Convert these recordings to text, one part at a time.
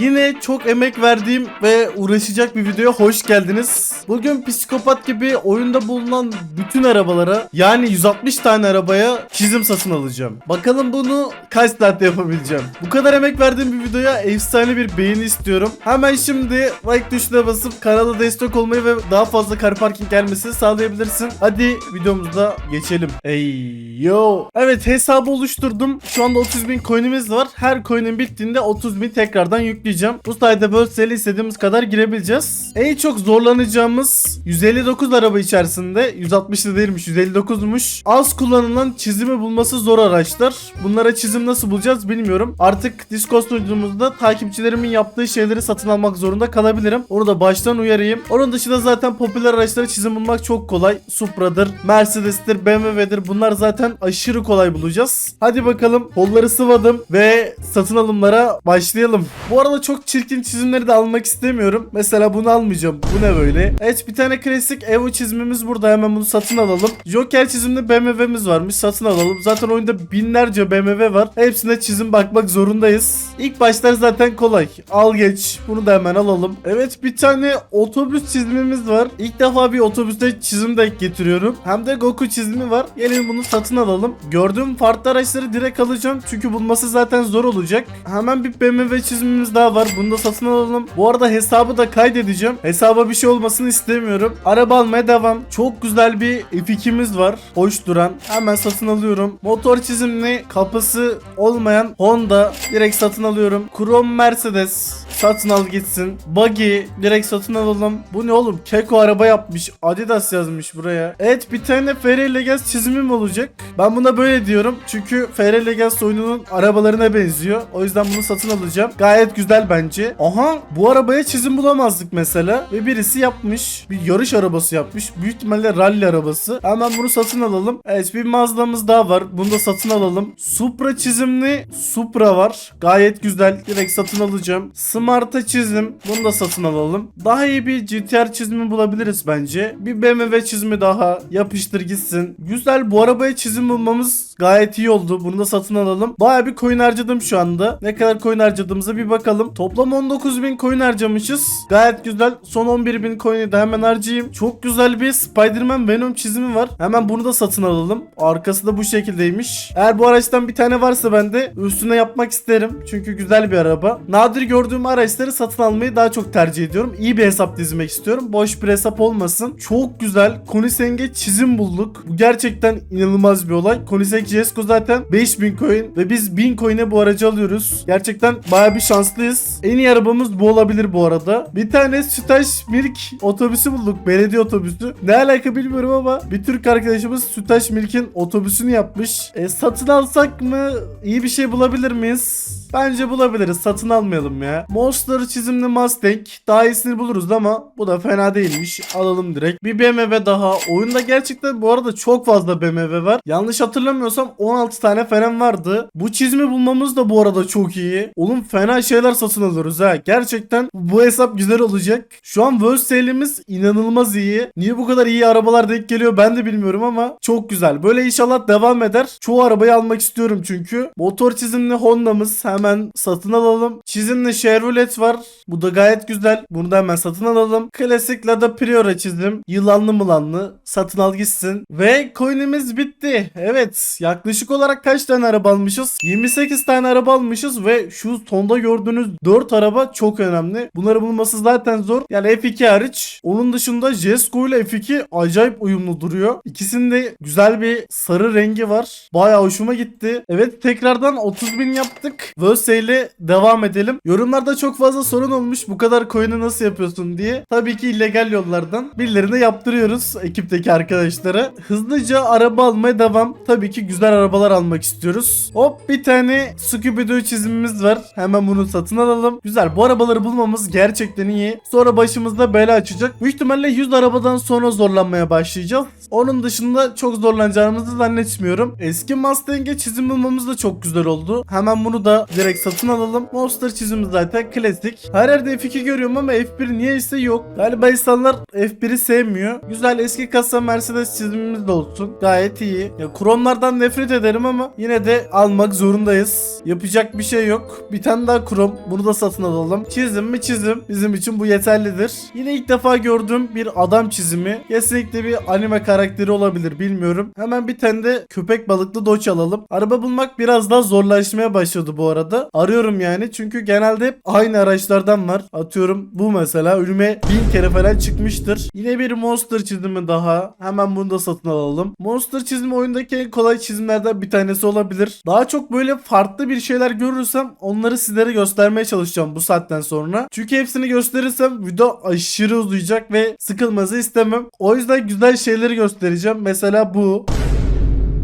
Yine çok emek verdiğim ve uğraşacak bir videoya hoş geldiniz. Bugün psikopat gibi oyunda bulunan bütün arabalara yani 160 tane arabaya çizim satın alacağım. Bakalım bunu kaç saatte yapabileceğim. Bu kadar emek verdiğim bir videoya efsane bir beğeni istiyorum. Hemen şimdi like tuşuna basıp kanala destek olmayı ve daha fazla car parking gelmesini sağlayabilirsin. Hadi videomuza geçelim. Ey yo. Evet hesabı oluşturdum. Şu anda 30 bin coin'imiz var. Her coin'in bittiğinde 30 bin tekrardan yükleyeceğim. Bu sayede böyle istediğimiz kadar girebileceğiz. En çok zorlanacağımız 159 araba içerisinde 160'lı değilmiş 159'muş. Az kullanılan çizimi bulması zor araçlar. Bunlara çizim nasıl bulacağız bilmiyorum. Artık Discord sunucumuzda takipçilerimin yaptığı şeyleri satın almak zorunda kalabilirim. Onu da baştan uyarayım. Onun dışında zaten popüler araçları çizim bulmak çok kolay. Supra'dır, Mercedes'tir, BMW'dir. Bunlar zaten aşırı kolay bulacağız. Hadi bakalım kolları sıvadım ve satın alımlara başlayalım. Bu arada çok çirkin çizimleri de almak istemiyorum. Mesela bunu almayacağım. Bu ne böyle? Evet bir tane klasik Evo çizimimiz burada. Hemen bunu satın alalım. Joker çizimli BMW'miz varmış. Satın alalım. Zaten oyunda binlerce BMW var. Hepsine çizim bakmak zorundayız. İlk başlar zaten kolay. Al geç. Bunu da hemen alalım. Evet bir tane otobüs çizimimiz var. İlk defa bir otobüste çizim de getiriyorum. Hem de Goku çizimi var. Gelin bunu satın alalım. Gördüğüm farklı araçları direkt alacağım. Çünkü bulması zaten zor olacak. Hemen bir BMW çizimimiz daha var. Bunu da satın alalım. Bu arada hesabı da kaydedeceğim. Hesaba bir şey olmasını istemiyorum. Araba almaya devam. Çok güzel bir F2'miz var. Hoş duran. Hemen satın alıyorum. Motor çizimli kapısı olmayan Honda direkt satın alıyorum. Chrome Mercedes satın al gitsin. Buggy direkt satın alalım. Bu ne oğlum? Keko araba yapmış. Adidas yazmış buraya. Evet bir tane FR Legends çizimim olacak. Ben buna böyle diyorum. Çünkü FR Legends oyununun arabalarına benziyor. O yüzden bunu satın alacağım. Gayet güzel bence. Aha bu arabaya çizim bulamazdık mesela. Ve birisi yapmış. Bir yarış arabası yapmış. Büyük ihtimalle rally arabası. Hemen bunu satın alalım. Evet bir Mazda'mız daha var. Bunu da satın alalım. Supra çizimli Supra var. Gayet güzel. Direkt satın alacağım. Smart'a çizim. Bunu da satın alalım. Daha iyi bir GTR çizimi bulabiliriz bence. Bir BMW çizimi daha. Yapıştır gitsin. Güzel. Bu arabaya çizim bulmamız gayet iyi oldu. Bunu da satın alalım. Baya bir coin harcadım şu anda. Ne kadar coin harcadığımıza bir bakalım. Toplam 19.000 coin harcamışız. Gayet güzel. Son 11.000 coin'i de hemen harcayayım. Çok güzel bir Spider-Man Venom çizimi var. Hemen bunu da satın alalım. Arkası da bu şekildeymiş. Eğer bu araçtan bir tane varsa ben de üstüne yapmak isterim. Çünkü güzel bir araba. Nadir gördüğüm araçları satın almayı daha çok tercih ediyorum. İyi bir hesap dizmek istiyorum. Boş bir hesap olmasın. Çok güzel. Koniseng'e çizim bulduk. Bu gerçekten inanılmaz bir olay. Koniseng Jesko zaten 5000 coin ve biz 1000 coin'e bu aracı alıyoruz. Gerçekten baya bir şanslıyız. En iyi arabamız bu olabilir bu arada. Bir tane Sütaş Milk otobüsü bulduk. Belediye otobüsü. Ne alaka bilmiyorum ama bir Türk arkadaşımız Sütaş Milk'in otobüsünü yapmış. E, satın alsak mı iyi bir şey bulabilir miyiz? Bence bulabiliriz. Satın almayalım ya. Monster çizimli Mustang. Daha iyisini buluruz ama bu da fena değilmiş. Alalım direkt. Bir BMW daha. Oyunda gerçekten bu arada çok fazla BMW var. Yanlış hatırlamıyorsam 16 tane falan vardı. Bu çizimi bulmamız da bu arada çok iyi. Oğlum fena şeyler satın alıyoruz ha. Gerçekten bu hesap güzel olacak. Şu an World Sale'imiz inanılmaz iyi. Niye bu kadar iyi arabalar denk geliyor ben de bilmiyorum ama çok güzel. Böyle inşallah devam eder. Çoğu arabayı almak istiyorum çünkü. Motor çizimli Honda'mız hemen satın alalım. Çizimli Chevrolet var. Bu da gayet güzel. Bunu da hemen satın alalım. Klasik Lada Priora çizim. Yılanlı mılanlı. Satın al gitsin. Ve coin'imiz bitti. Evet. Yaklaşık olarak kaç tane araba almışız? 28 tane araba almışız ve şu sonda gördüğünüz 4 araba çok önemli. Bunları bulması zaten zor. Yani F2 hariç. Onun dışında Jesko ile F2 acayip uyumlu duruyor. İkisinde güzel bir sarı rengi var. Baya hoşuma gitti. Evet tekrardan 30 bin yaptık. Verse ile devam edelim. Yorumlarda çok fazla sorun olmuş. Bu kadar coin'i nasıl yapıyorsun diye. Tabii ki illegal yollardan. Birilerine yaptırıyoruz ekipteki arkadaşlara. Hızlıca araba almaya devam. Tabii ki güzel arabalar almak istiyoruz. Hop bir tane Scooby-Doo çizimimiz var. Hemen bunu satın alalım. Güzel bu arabaları bulmamız gerçekten iyi. Sonra başımızda bela açacak. Büyük ihtimalle 100 arabadan sonra zorlanmaya başlayacağız. Onun dışında çok zorlanacağımızı zannetmiyorum. Eski Mustang'e çizim bulmamız da çok güzel oldu. Hemen bunu da direkt satın alalım. Monster çizimi zaten klasik. Her yerde F2 görüyorum ama F1 niye ise yok. Galiba insanlar F1'i sevmiyor. Güzel eski kasa Mercedes çizimimiz de olsun. Gayet iyi. Ya Chrome'lardan nefret ederim ama yine de almak zorundayız. Yapacak bir şey yok. Bir tane daha krom. Bunu da satın alalım. Çizim mi çizim. Bizim için bu yeterlidir. Yine ilk defa gördüğüm bir adam çizimi. Kesinlikle bir anime karakteri olabilir bilmiyorum. Hemen bir tane de köpek balıklı doç alalım. Araba bulmak biraz daha zorlaşmaya başladı bu arada. Arıyorum yani çünkü genelde hep aynı araçlardan var. Atıyorum bu mesela önüme bin kere falan çıkmıştır. Yine bir monster çizimi daha. Hemen bunu da satın alalım. Monster çizimi oyundaki en kolay çizimlerden bir tanesi olabilir. Daha çok böyle farklı bir şeyler görürsem onları sizlere göstermeye çalışacağım bu saatten sonra. Çünkü hepsini gösterirsem video aşırı uzayacak ve sıkılmanızı istemem. O yüzden güzel şeyleri göstereceğim. Mesela bu.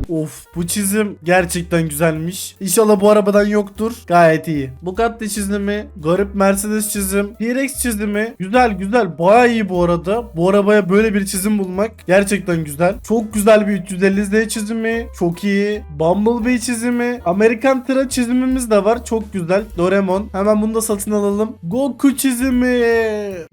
Of bu çizim gerçekten güzelmiş. İnşallah bu arabadan yoktur. Gayet iyi. Bugatti çizimi, garip Mercedes çizim, T-Rex çizimi. Güzel güzel baya iyi bu arada. Bu arabaya böyle bir çizim bulmak gerçekten güzel. Çok güzel bir 350Z çizimi. Çok iyi. Bumblebee çizimi. Amerikan Tıra çizimimiz de var. Çok güzel. Doraemon. Hemen bunu da satın alalım. Goku çizimi.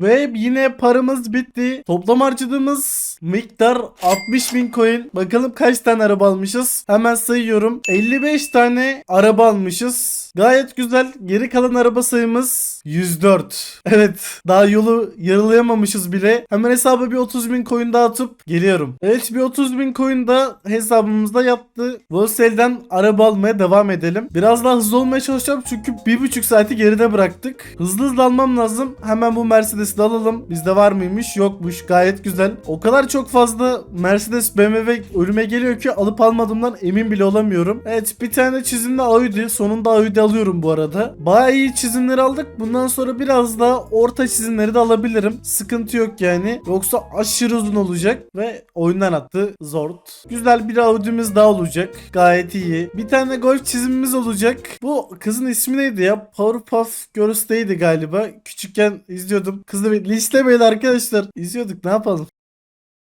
Ve yine paramız bitti. Toplam harcadığımız miktar 60 bin coin. Bakalım kaç tane araba almışız. Hemen sayıyorum. 55 tane araba almışız. Gayet güzel. Geri kalan araba sayımız 104. Evet. Daha yolu yarılayamamışız bile. Hemen hesaba bir 30 bin coin daha atıp geliyorum. Evet bir 30 bin coin da hesabımızda yattı. Volsel'den araba almaya devam edelim. Biraz daha hızlı olmaya çalışacağım çünkü bir buçuk saati geride bıraktık. Hızlı hızlı almam lazım. Hemen bu Mercedes'i de alalım. Bizde var mıymış? Yokmuş. Gayet güzel. O kadar çok fazla Mercedes BMW önüme geliyor ki alıp almadığımdan emin bile olamıyorum. Evet bir tane çizimli Audi. Sonunda Audi alıyorum bu arada. Baya iyi çizimleri aldık. Bundan sonra biraz daha orta çizimleri de alabilirim. Sıkıntı yok yani. Yoksa aşırı uzun olacak ve oyundan attı Zord. Güzel bir Audi'miz daha olacak. Gayet iyi. Bir tane golf çizimimiz olacak. Bu kızın ismi neydi ya? Powerpuff Girls'teydi galiba. Küçükken izliyordum. Kızı listemeyin arkadaşlar. İzliyorduk ne yapalım.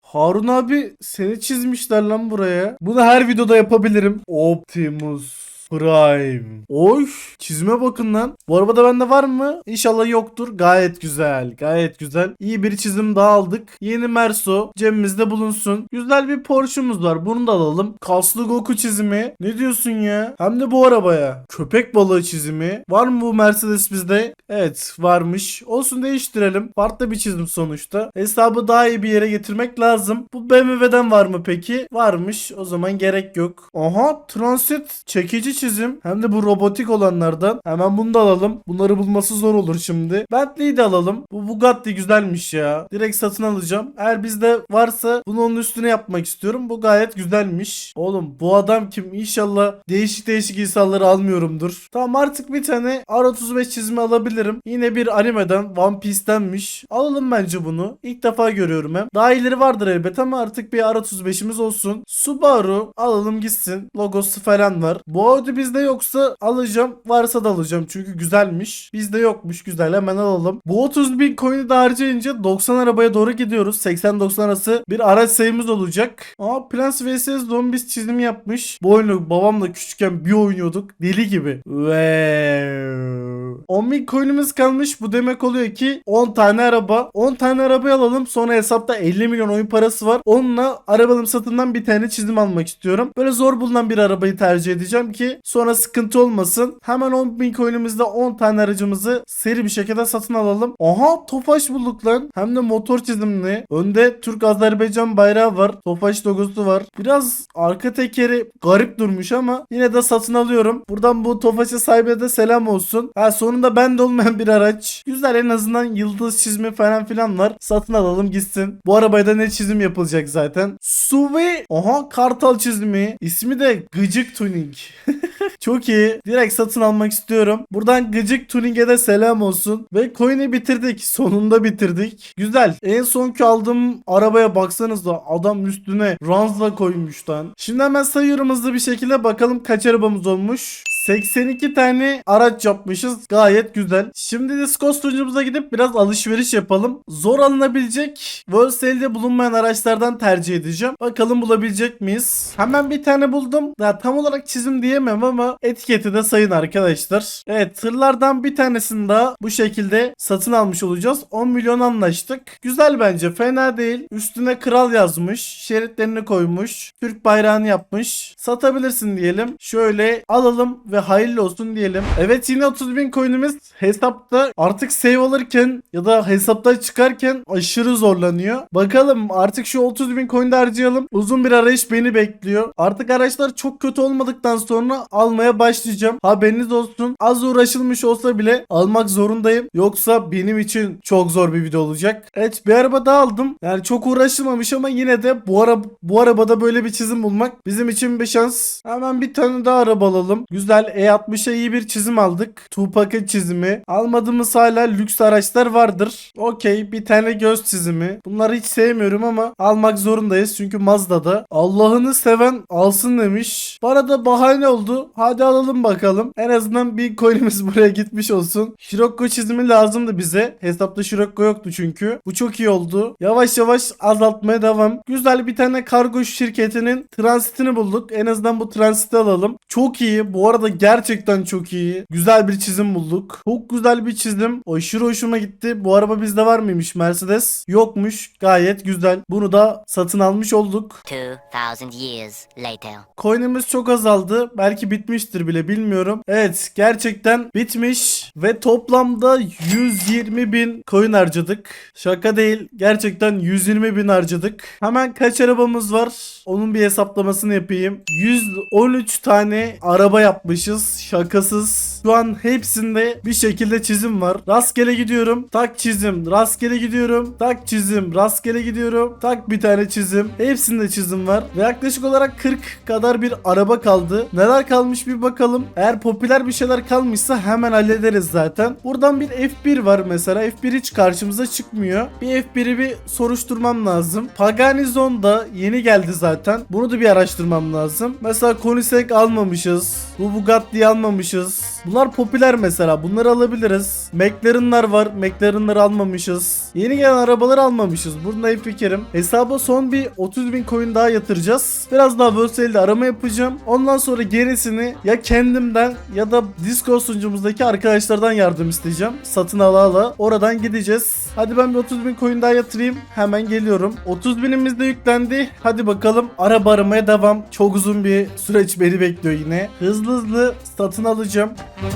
Harun abi seni çizmişler lan buraya. Bunu her videoda yapabilirim. Optimus Prime. Oy çizime bakın lan. Bu arabada bende var mı? İnşallah yoktur. Gayet güzel. Gayet güzel. İyi bir çizim daha aldık. Yeni Merso cebimizde bulunsun. Güzel bir Porsche'umuz var. Bunu da alalım. Kaslı Goku çizimi. Ne diyorsun ya? Hem de bu arabaya. Köpek balığı çizimi. Var mı bu Mercedes bizde? Evet varmış. Olsun değiştirelim. Farklı bir çizim sonuçta. Hesabı daha iyi bir yere getirmek lazım. Bu BMW'den var mı peki? Varmış. O zaman gerek yok. Aha transit çekici çizim. Hem de bu robotik olanlardan. Hemen bunu da alalım. Bunları bulması zor olur şimdi. Bentley'i de alalım. Bu Bugatti güzelmiş ya. Direkt satın alacağım. Eğer bizde varsa bunu onun üstüne yapmak istiyorum. Bu gayet güzelmiş. Oğlum bu adam kim? İnşallah değişik değişik insanları almıyorumdur. Tamam artık bir tane R35 çizimi alabilirim. Yine bir animeden One Piece'tenmiş. Alalım bence bunu. İlk defa görüyorum hem. Daha ileri vardır elbet ama artık bir R35'imiz olsun. Subaru alalım gitsin. Logosu falan var. Bu Audi bizde yoksa alacağım. Varsa da alacağım çünkü güzelmiş. Bizde yokmuş güzel hemen alalım. Bu 30 bin coin'i de harcayınca 90 arabaya doğru gidiyoruz. 80-90 arası bir araç sayımız olacak. Aa Plants vs Zombies çizimi yapmış. Bu oyunu babamla küçükken bir oynuyorduk. Deli gibi. Wow. 10 bin coin'imiz kalmış. Bu demek oluyor ki 10 tane araba. 10 tane araba alalım. Sonra hesapta 50 milyon oyun parası var. Onunla arabalım satından bir tane çizim almak istiyorum. Böyle zor bulunan bir arabayı tercih edeceğim ki sonra sıkıntı olmasın. Hemen 10 bin coin'imizde 10 tane aracımızı seri bir şekilde satın alalım. Aha Tofaş bulduk lan. Hem de motor çizimli. Önde Türk Azerbaycan bayrağı var. Tofaş logosu var. Biraz arka tekeri garip durmuş ama yine de satın alıyorum. Buradan bu Tofaş'a sahibi de selam olsun. Ha sonunda bende olmayan bir araç. Güzel en azından yıldız çizimi falan filan var. Satın alalım gitsin. Bu arabaya da ne çizim yapılacak zaten. Suvi. Aha kartal çizimi. İsmi de Gıcık Tuning. Çok iyi. Direkt satın almak istiyorum. Buradan Gıcık Tuning'e de selam olsun. Ve coin'i bitirdik. Sonunda bitirdik. Güzel. En sonki aldığım arabaya baksanıza adam üstüne ranzla koymuş lan. Şimdi hemen sayıyorum hızlı bir şekilde bakalım kaç arabamız olmuş. 82 tane araç yapmışız. Gayet güzel. Şimdi Discord sunucumuza gidip biraz alışveriş yapalım. Zor alınabilecek World Sale'de bulunmayan araçlardan tercih edeceğim. Bakalım bulabilecek miyiz? Hemen bir tane buldum. Ya tam olarak çizim diyemem ama etiketi de sayın arkadaşlar. Evet tırlardan bir tanesini daha bu şekilde satın almış olacağız. 10 milyon anlaştık. Güzel bence fena değil. Üstüne kral yazmış. Şeritlerini koymuş. Türk bayrağını yapmış. Satabilirsin diyelim. Şöyle alalım ve hayırlı olsun diyelim. Evet yine 30 bin coin'imiz hesapta artık save alırken ya da hesaptan çıkarken aşırı zorlanıyor. Bakalım artık şu 30 bin coin'de harcayalım. Uzun bir arayış beni bekliyor. Artık araçlar çok kötü olmadıktan sonra almaya başlayacağım. Haberiniz olsun. Az uğraşılmış olsa bile almak zorundayım. Yoksa benim için çok zor bir video olacak. Evet bir araba daha aldım. Yani çok uğraşılmamış ama yine de bu ara bu arabada böyle bir çizim bulmak bizim için bir şans. Hemen bir tane daha araba alalım. Güzel E60'a iyi bir çizim aldık. Tupac'ın çizimi. Almadığımız hala lüks araçlar vardır. Okey bir tane göz çizimi. Bunları hiç sevmiyorum ama almak zorundayız çünkü Mazda'da. Allah'ını seven alsın demiş. Bana da bahane oldu. Hadi alalım bakalım. En azından bir coin'imiz buraya gitmiş olsun. Scirocco çizimi lazımdı bize. Hesapta Scirocco yoktu çünkü. Bu çok iyi oldu. Yavaş yavaş azaltmaya devam. Güzel bir tane kargo şirketinin transitini bulduk. En azından bu transiti alalım. Çok iyi. Bu arada gerçekten çok iyi. Güzel bir çizim bulduk. Çok güzel bir çizim. Aşırı hoşuma gitti. Bu araba bizde var mıymış Mercedes? Yokmuş. Gayet güzel. Bunu da satın almış olduk. 2,000 years later. Coin'imiz çok azaldı. Belki bitmiştir bile bilmiyorum. Evet gerçekten bitmiş. Ve toplamda 120 bin coin harcadık. Şaka değil. Gerçekten 120 bin harcadık. Hemen kaç arabamız var? Onun bir hesaplamasını yapayım. 113 tane araba yapmışız. Şakasız. Şu an hepsinde bir şekilde çizim var. Rastgele gidiyorum. Tak çizim. Rastgele gidiyorum. Tak çizim. Rastgele gidiyorum. Tak bir tane çizim. Hepsinde çizim var. Ve yaklaşık olarak 40 kadar bir araba kaldı. Neler kalmış bir bakalım. Eğer popüler bir şeyler kalmışsa hemen hallederiz zaten. Buradan bir F1 var mesela. F1 hiç karşımıza çıkmıyor. Bir F1'i bir soruşturmam lazım. Pagani Zonda yeni geldi zaten. Bunu da bir araştırmam lazım. Mesela Koenigsegg almamışız. Bu Bugatti'yi almamışız. Bunlar popüler mesela. Bunları alabiliriz. McLaren'lar var. McLaren'ları almamışız. Yeni gelen arabaları almamışız. Burada iyi fikrim. Hesaba son bir 30 bin coin daha yatıracağız. Biraz daha Worldsel'de arama yapacağım. Ondan sonra gerisini ya kendimden ya da Discord sunucumuzdaki arkadaşlardan yardım isteyeceğim. Satın ala ala. Oradan gideceğiz. Hadi ben bir 30 bin coin daha yatırayım. Hemen geliyorum. 30 binimiz de yüklendi. Hadi bakalım. Araba aramaya devam. Çok uzun bir süreç beni bekliyor yine. Hızlı hızlı satın alacağım. Thank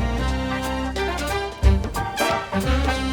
you.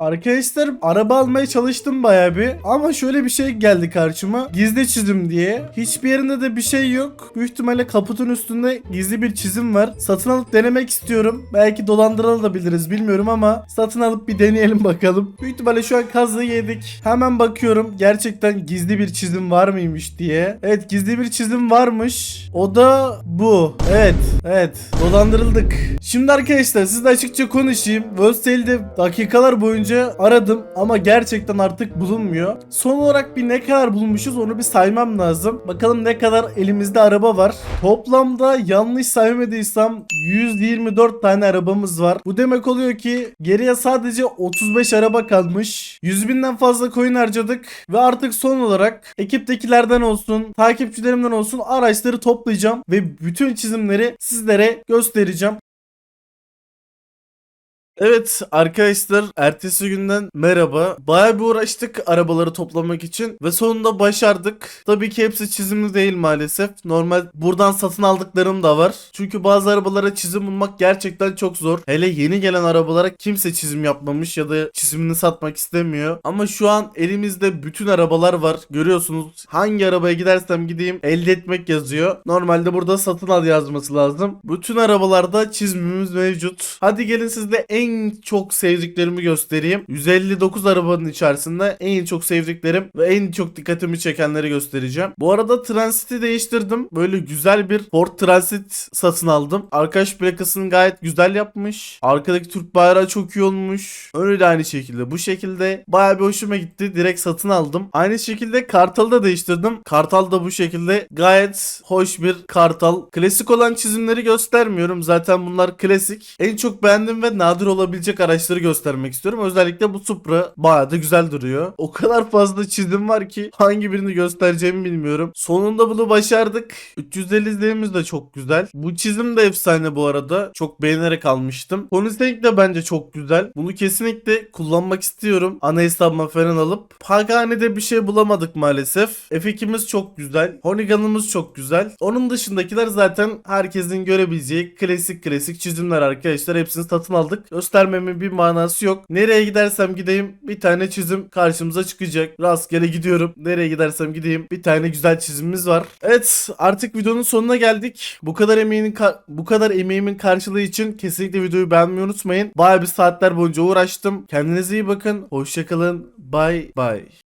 Arkadaşlar araba almaya çalıştım baya bir. Ama şöyle bir şey geldi karşıma. Gizli çizim diye. Hiçbir yerinde de bir şey yok. Büyük ihtimalle kaputun üstünde gizli bir çizim var. Satın alıp denemek istiyorum. Belki dolandırılabiliriz bilmiyorum ama satın alıp bir deneyelim bakalım. Büyük ihtimalle şu an kazığı yedik. Hemen bakıyorum gerçekten gizli bir çizim var mıymış diye. Evet gizli bir çizim varmış. O da bu. Evet evet. Dolandırıldık. Şimdi arkadaşlar sizle açıkça konuşayım. World dakikalar boyunca aradım ama gerçekten artık bulunmuyor. Son olarak bir ne kadar bulmuşuz onu bir saymam lazım. Bakalım ne kadar elimizde araba var. Toplamda yanlış saymadıysam 124 tane arabamız var. Bu demek oluyor ki geriye sadece 35 araba kalmış. 100 binden fazla coin harcadık ve artık son olarak ekiptekilerden olsun, takipçilerimden olsun araçları toplayacağım ve bütün çizimleri sizlere göstereceğim. Evet arkadaşlar ertesi günden merhaba. Baya bir uğraştık arabaları toplamak için ve sonunda başardık. Tabii ki hepsi çizimli değil maalesef. Normal buradan satın aldıklarım da var. Çünkü bazı arabalara çizim bulmak gerçekten çok zor. Hele yeni gelen arabalara kimse çizim yapmamış ya da çizimini satmak istemiyor. Ama şu an elimizde bütün arabalar var. Görüyorsunuz hangi arabaya gidersem gideyim elde etmek yazıyor. Normalde burada satın al yazması lazım. Bütün arabalarda çizimimiz mevcut. Hadi gelin sizle en en çok sevdiklerimi göstereyim. 159 arabanın içerisinde en çok sevdiklerim ve en çok dikkatimi çekenleri göstereceğim. Bu arada Transit'i değiştirdim. Böyle güzel bir Ford Transit satın aldım. Arkadaş plakasını gayet güzel yapmış. Arkadaki Türk bayrağı çok iyi olmuş. Önü de aynı şekilde. Bu şekilde bayağı bir hoşuma gitti. Direkt satın aldım. Aynı şekilde Kartal'ı da değiştirdim. Kartal da bu şekilde gayet hoş bir Kartal. Klasik olan çizimleri göstermiyorum. Zaten bunlar klasik. En çok beğendiğim ve nadir olabilecek araçları göstermek istiyorum. Özellikle bu Supra bayağı da güzel duruyor. O kadar fazla çizim var ki hangi birini göstereceğimi bilmiyorum. Sonunda bunu başardık. 350 izlenimiz de çok güzel. Bu çizim de efsane bu arada. Çok beğenerek almıştım. Konisink de bence çok güzel. Bunu kesinlikle kullanmak istiyorum. Ana hesabıma falan alıp. Pagane'de bir şey bulamadık maalesef. F2'miz çok güzel. Honigan'ımız çok güzel. Onun dışındakiler zaten herkesin görebileceği klasik klasik çizimler arkadaşlar. Hepsini satın aldık. Göstermemin bir manası yok. Nereye gidersem gideyim bir tane çizim karşımıza çıkacak. Rastgele gidiyorum. Nereye gidersem gideyim bir tane güzel çizimimiz var. Evet artık videonun sonuna geldik. Bu kadar emeğinin bu kadar emeğimin karşılığı için kesinlikle videoyu beğenmeyi unutmayın. Bayağı bir saatler boyunca uğraştım. Kendinize iyi bakın. Hoşçakalın. Bye bye.